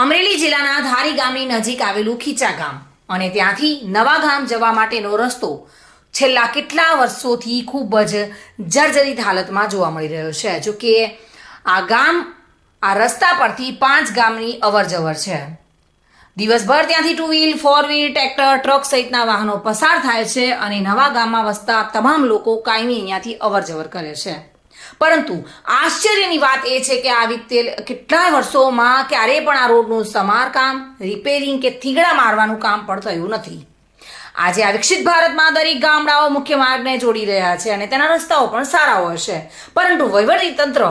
અમરેલી જિલ્લાના ધારી ગામની નજીક આવેલું ખીચા ગામ. અને ત્યાંથી નવા ગામ જવા માટેનો રસ્તો છેલ્લા કેટલા વર્ષોથી ખૂબ જ જર્જરિત હાલતમાં જોવા મળી રહ્યો છે. જો કે આ ગામ આ રસ્તા પરથી પાંચ ગામની અવરજવર છે. દિવસભર ત્યાંથી two wheel four wheel tractor truck સહિતના વાહનો પસાર થાય છે અને નવા ગામમાં વસતા તમામ લોકો કાયમી અહીંયાથી અવરજવર કરે છે. પરંતુ આશ્ચર્યની વાત એ છે કે આવી તે કેટલાય વર્ષોમાં ક્યારેય પણ આ રોડનું સમારકામ રિપેરિંગ કે થીગડા મારવાનું કામ પણ થયું નથી. આજે આ વિકસિત ભારતમાં દરેક ગામડાઓ મુખ્ય માર્ગને જોડી રહ્યા છે અને તેના રસ્તાઓ પણ સારા હોય છે પરંતુ વહીવટી તંત્ર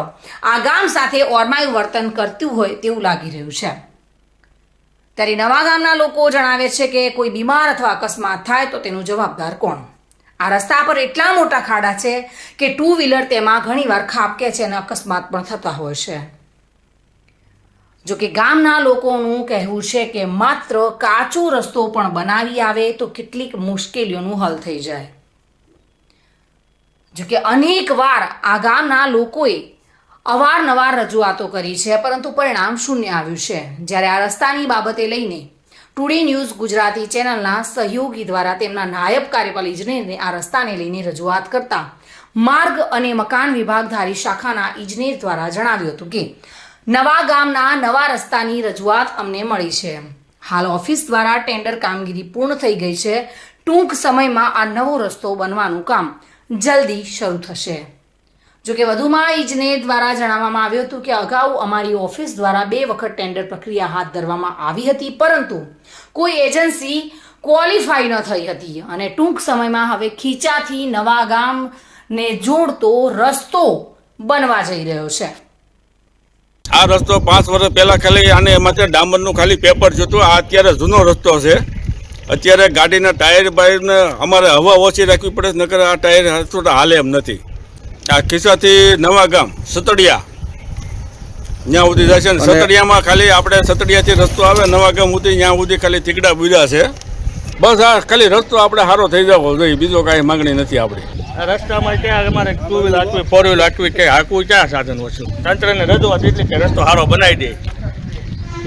આ ગામ સાથે ઓરમાયું વર્તન કરતું હોય તેવું લાગી રહ્યું છે. ત્યારે નવા ગામના લોકો જણાવે છે કે કોઈ બીમાર અથવા અકસ્માત થાય તો તેનું જવાબદાર કોણ? આ રસ્તા પર એટલા મોટા ખાડા છે કે ટુ વ્હીલર તેમાં ઘણીવાર ખાબકે છે અને અકસ્માત પણ થતા હોય છે. જો કે ગામના લોકોનું કહેવું છે કે માત્ર કાચો રસ્તો પણ બનાવી આવે તો કેટલીક મુશ્કેલીઓનું હલ થઈ જાય. જો કે અનેક વાર આ ગામના લોકોએ અવારનવાર રજૂઆતો કરી છે, પરંતુ પરિણામ શૂન્ય આવ્યું છે. જ્યારે આ રસ્તાની બાબતે લઈને ટુડે ન્યૂઝ ગુજરાતી ચેનલના સહયોગી દ્વારા તેમના નાયબ કાર્યપાલ ઇજનેરને આ રસ્તાને લઈને રજૂઆત કરતા માર્ગ અને મકાન વિભાગ ધારી શાખાના ઇજનેર દ્વારા જણાવ્યું હતું કે નવા ગામના નવા રસ્તાની રજૂઆત અમને મળી છે. હાલ ઓફિસ દ્વારા ટેન્ડર કામગીરી પૂર્ણ થઈ ગઈ છે. ટૂંક સમયમાં આ નવો રસ્તો બનવાનું કામ જલ્દી શરૂ થશે. જોકે વધુમાં ઇજનેર દ્વારા જણાવવામાં આવ્યું હતું કે અગાઉ અમારી ઓફિસ દ્વારા બે વખત ટેન્ડર પ્રક્રિયા હાથ ધરવામાં આવી હતી, પરંતુ કોઈ એજન્સી ક્વોલિફાઈ ન થઈ હતી અને ટૂંક સમયમાં હવે ખીચાથી નવા ગામને જોડતો રસ્તો બનવા જઈ રહ્યો છે. આ રસ્તો પાંચ વર્ષ પહેલાં ખાલી આને માટે ડામરનું ખાલી પેપર જોતું, આ અત્યારે જૂનો રસ્તો છે. અત્યારે ગાડીના ટાયર બાયરને અમારે હવા ઓછી રાખવી પડે નકર આ ટાયર હાલે એમ નથી. આ ખિસ્સાથી નવા ગામ સતડિયા. ત્યાં સુધી જાય છે ને સતડિયામાં ખાલી આપણે સતડિયાથી રસ્તો આવે નવા ગામ સુધી ત્યાં સુધી ખાલી થીગડા બુજા છે. બસ આ ખાલી રસ્તો આપણે સારો થઈ જવો જોઈએ બીજો કાંઈ માગણી નથી આપણી. આ રસ્તામાં ક્યાં અમારે ટુ વ્હીલ હાંકવી ફોર વ્હીલ હાંકવી કે હાંકવું ક્યાં સાધન વસ્તુ તંત્રને રજૂઆત એટલી કે રસ્તો સારો બનાવી દે.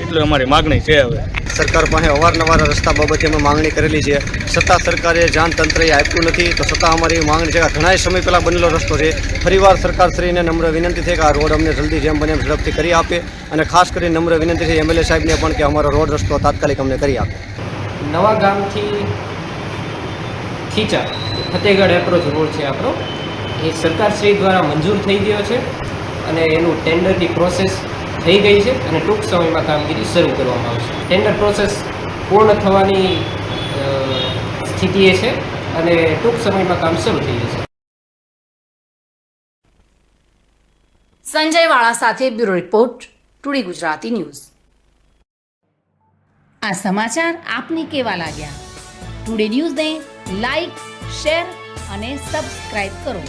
એટલે અમારી માગણી છે હવે. સરકાર પાસે અવારનવાર રસ્તા બાબતે અમે માંગણી કરેલી છે. છતાં સરકારે જાણ તંત્રએ આપ્યું નથી, તો છતાં અમારી માંગણી છે કે ઘણા સમય પહેલાં બનેલો રસ્તો છે. ફરીવાર સરકારશ્રીને નમ્ર વિનંતી છે કે આ રોડ અમને જલ્દી જેમ બને એમ ઝડપથી કરી આપે અને ખાસ કરીને નમ્ર વિનંતી છે એમએલએ સાહેબને પણ કે અમારો રોડ રસ્તો તાત્કાલિક અમને કરી આપે. નવા ગામથી ખીચા ફતેહગઢ એપ્રોચ રોડ છે આપણો. એ સરકારશ્રી દ્વારા મંજૂર થઈ ગયો છે અને એનું ટેન્ડરની પ્રોસેસ થઈ ગઈ છે અને ટૂંક સમયમાં કામગીરી શરૂ કરવામાં આવશે. ટેન્ડર પ્રોસેસ પૂર્ણ થવાની સ્થિતિ સ્થિતિએ છે અને ટૂંક સમયમાં કામ શરૂ થઈ જશે. સંજય વાળા સાથે bureau report today Gujarati news. આ સમાચાર આપને કેવા લાગ્યા? ટુડે ન્યૂઝને લાઈક શેર અને સબસ્ક્રાઇબ કરો.